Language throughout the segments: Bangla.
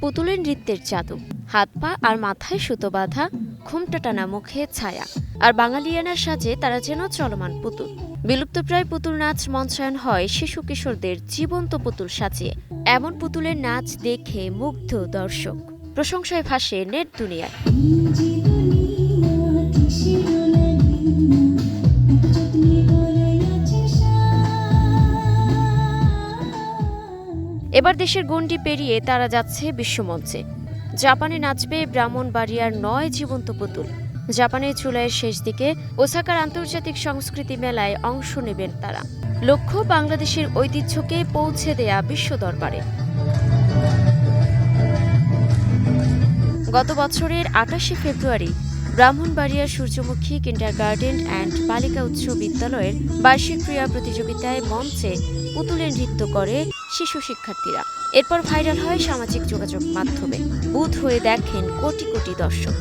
পুতুলের নৃত্যের জাদু। হাত পা আর মাথায় সুতো বাঁধা ঘুমটা টানা মুখে ছায়া। আর বাঙালিয়ানার সাজে তারা যেন চলমান পুতুল। বিলুপ্তপ্রায় পুতুল নাচ মঞ্চায়ন হয় শিশু কিশোরদের জীবন্ত পুতুল সাজিয়ে। এমন পুতুলের নাচ দেখে মুগ্ধ দর্শক। প্রশংসায় ভাসে নেট দুনিয়ায়। এবার দেশের গণ্ডি পেরিয়ে তারা যাচ্ছে বিশ্বমঞ্চে। জাপানে নাচবে ব্রাহ্মণবাড়িয়ার নয় জীবন্ত পুতুল। জাপানের জুলাইয়ের শেষ দিকে ওসাকার আন্তর্জাতিক সংস্কৃতি মেলায় অংশ নেবেন তারা। লক্ষ্য, বাংলাদেশের ঐতিহ্যকে পৌঁছে দেয়া বিশ্ব দরবারে। গত বছরের আটাশে ফেব্রুয়ারি ব্রাহ্মণবাড়িয়ার সূর্যমুখী কিন্ডার গার্ডেন অ্যান্ড বালিকা উচ্চ বিদ্যালয়ের বার্ষিক ক্রীড়া প্রতিযোগিতায় মঞ্চে পুতুলের নৃত্য করে শিশু শিক্ষার্থীরা। এরপর ভাইরাল হয় সামাজিক যোগাযোগ মাধ্যমে। বুধ হয়ে দেখেন কোটি কোটি দর্শক।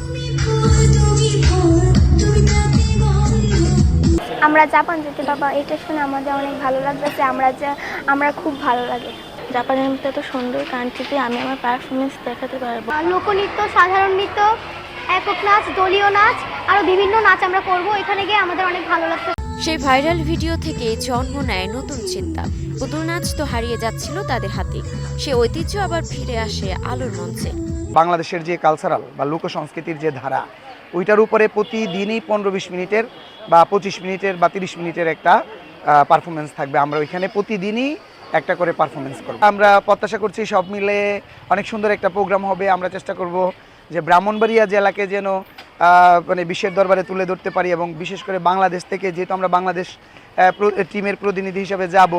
আমরা জাপান যেতে পারব, এটা শুনে আমাদের অনেক ভালো লাগতেছে, আমরা যা, আমরা খুব ভালো লাগে। জাপানের মধ্যে এত সুন্দর কান্ট্রিতে আমি আমার পারফরমেন্স দেখাতে পারব। লোকনৃত্য, সাধারণ নৃত্য, একক নাচ, দলীয় নাচ আরও বিভিন্ন নাচ আমরা করব, এখানে গিয়ে আমাদের অনেক ভালো লাগছে সেই ভাইরাল ভিডিও থেকে জন্ম নেয় নতুন চিন্তা। পুতুল নাচ তো হারিয়ে যাচ্ছিল তাদের হাতে। সে ঐতিহ্য আবার ফিরে আসে আলোর মঞ্চে। বাংলাদেশের যে কালচারাল বা লোক সংস্কৃতির যে ধারা, ওইটার উপরে প্রতিদিনই পনেরো বিশ মিনিটের বা পঁচিশ মিনিটের বা তিরিশ মিনিটের একটা পারফরমেন্স থাকবে। আমরা ওইখানে প্রতিদিনই একটা করে পারফরমেন্স করব। আমরা প্রত্যাশা করছি সব মিলে অনেক সুন্দর একটা প্রোগ্রাম হবে। আমরা চেষ্টা করব যে ব্রাহ্মণবাড়িয়া জেলাকে যেন মানে বিশ্বের দরবারে তুলে ধরতে পারি এবং বিশেষ করে বাংলাদেশ থেকে, যেহেতু আমরা বাংলাদেশ টিমের প্রতিনিধি হিসাবে যাব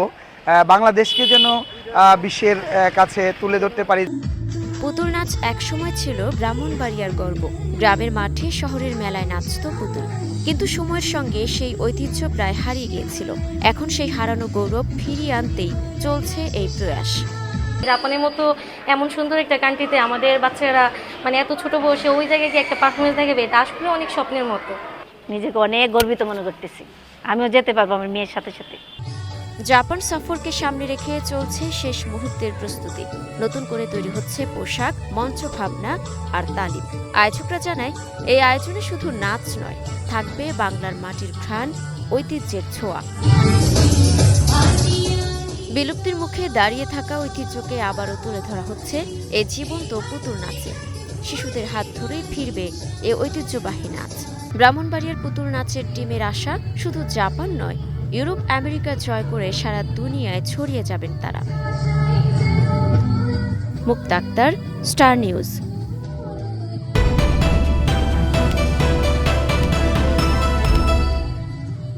বাংলাদেশকে যেন বিশ্বের কাছে তুলে ধরতে পারি। পুতুল নাচ একসময় ছিল ব্রাহ্মণবাড়িয়ার গর্ব। গ্রামের মাঠে শহরের মেলায় নাচত পুতুল। কিন্তু সময়ের সঙ্গে সেই ঐতিহ্য প্রায় হারিয়ে গিয়েছিল। এখন সেই হারানো গৌরব ফিরিয়ে আনতেই চলছে এই প্রয়াস। জাপানের মতো এমন সুন্দর একটা কান্ট্রিতে আমাদের বাচ্চারা মানে এত ছোট বয়সে ওই জায়গায় গিয়ে একটা পারফরমেন্স দেখাবে এটা আসলে অনেক স্বপ্নের মতো। নিজেকে অনেক গর্বিত মনে করতেছি। আমিও যেতে পারব আমার মেয়ের সাথে সাথে। জাপান সফরকে সামনে রেখে চলছে শেষ মুহূর্তের প্রস্তুতি। নতুন করে তৈরি হচ্ছে পোশাক মঞ্চ ভাবনা আর তালিম। আয়োজকরা জানায় এই আয়োজনে শুধু নাচ নয় থাকবে বাংলার মাটির ঘ্রাণ ঐতিহ্যের ছোঁয়া। বিলুপ্তির মুখে দাঁড়িয়ে থাকা ঐতিহ্যকে আবারও তুলে ধরা হচ্ছে এই জীবন্ত পুতুল নাচে। শিশুদের হাত ধরেই ফিরবে এ ঐতিহ্যবাহী নাচ। ব্রাহ্মণবাড়িয়ার পুতুল নাচের টিমের আশা শুধু জাপান নয়, ইউরোপ আমেরিকা জয় করে সারা দুনিয়ায় ছড়িয়ে যাবেন তারা। Mukta Akter Star News.